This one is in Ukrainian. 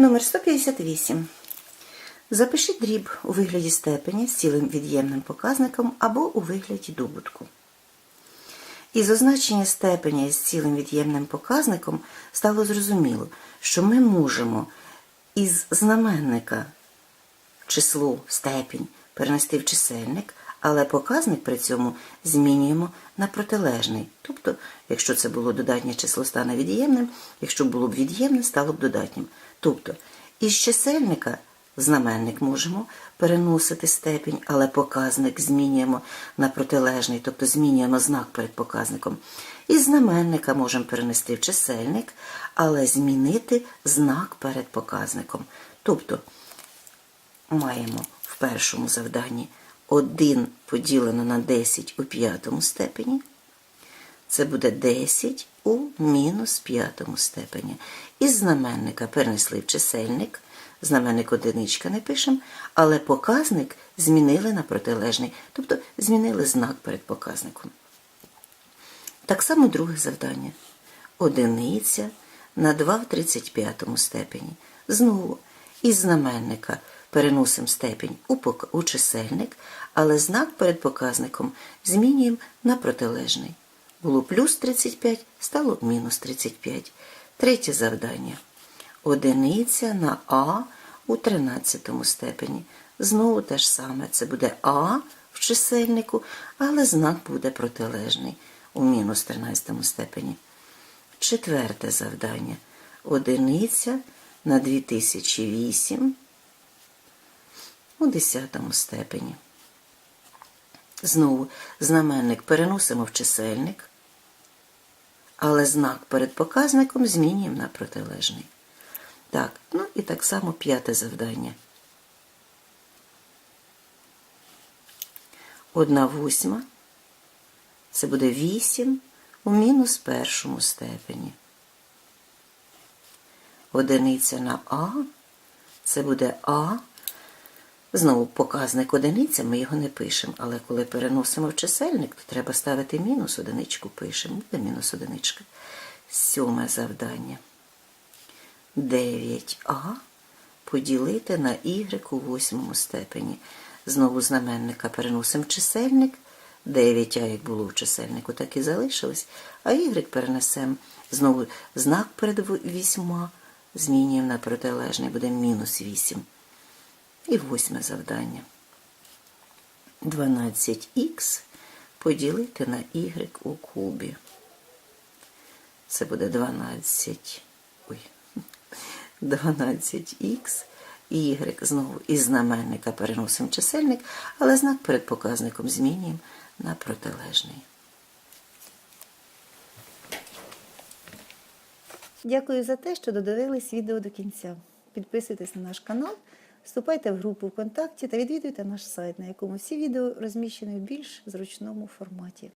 Номер 158. Запишіть дріб у вигляді степені з цілим від'ємним показником або у вигляді добутку. Із означення степеня із цілим від'ємним показником стало зрозуміло, що ми можемо із знаменника число степінь перенести в чисельник, але показник при цьому змінюємо на протилежний. Тобто, якщо це було додатнє число стане від'ємним, якщо було б від'ємне, стало б додатнім. Тобто, із чисельника знаменник можемо переносити степінь, але показник змінюємо на протилежний, тобто змінюємо знак перед показником. Із знаменника можемо перенести в чисельник, але змінити знак перед показником. Тобто маємо в першому завданні 1 поділено на 10 у п'ятому степені. Це буде 10 у мінус п'ятому степені. Із знаменника перенесли в чисельник. Знаменник одиничка не пишемо, але показник змінили на протилежний, тобто змінили знак перед показником. Так само друге завдання. Одиниця на 2 в 35 степені. Знову із знаменника переносимо степінь у, чисельник, але знак перед показником змінюємо на протилежний. Було плюс 35, стало мінус 35. Третє завдання. Одиниця на А у 13 степені. Знову те ж саме. Це буде А в чисельнику, але знак буде протилежний у мінус 13 степені. Четверте завдання. Одиниця на 2008 у 10 степені. Знову знаменник переносимо в чисельник, але знак перед показником змінюємо на протилежний. Так, ну і так само п'яте завдання. Одна восьма. Це буде 8 у мінус першому степені. Одиниця на А. Це буде А. Знову показник одиниця, ми його не пишемо, але коли переносимо в чисельник, то треба ставити мінус одиничку пишемо. Буде мінус одиничка. Сьоме завдання. 9а поділити на y у восьмому степені. Знову знаменника переносимо в чисельник. 9а, як було в чисельнику, так і залишилось. А y перенесемо знову знак перед вісьма, змінюємо на протилежний, буде мінус 8. І восьме завдання. 12х поділити на y у кубі. Це буде 12. Ой. 12х, y знову із знаменника переносимо чисельник, але знак перед показником змінюємо на протилежний. Дякую за те, що додивились відео до кінця. Підписуйтесь на наш канал, вступайте в групу ВКонтакті та відвідуйте наш сайт, на якому всі відео розміщені в більш зручному форматі.